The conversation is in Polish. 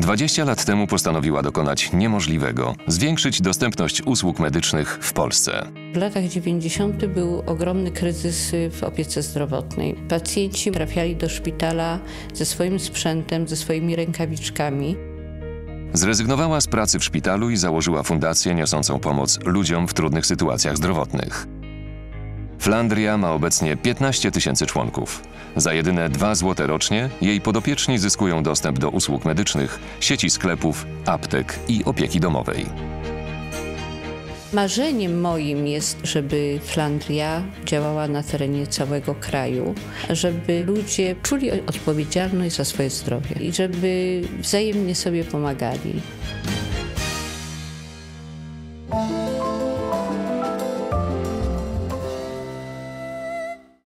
20 lat temu postanowiła dokonać niemożliwego zwiększyć dostępność usług medycznych w Polsce. W latach 90. był ogromny kryzys w opiece zdrowotnej. Pacjenci trafiali do szpitala ze swoim sprzętem, ze swoimi rękawiczkami. Zrezygnowała z pracy w szpitalu i założyła fundację niosącą pomoc ludziom w trudnych sytuacjach zdrowotnych. Flandria ma obecnie 15 tysięcy członków. Za jedyne 2 złote rocznie jej podopieczni zyskują dostęp do usług medycznych, sieci sklepów, aptek i opieki domowej. Marzeniem moim jest, żeby Flandria działała na terenie całego kraju, żeby ludzie czuli odpowiedzialność za swoje zdrowie i żeby wzajemnie sobie pomagali.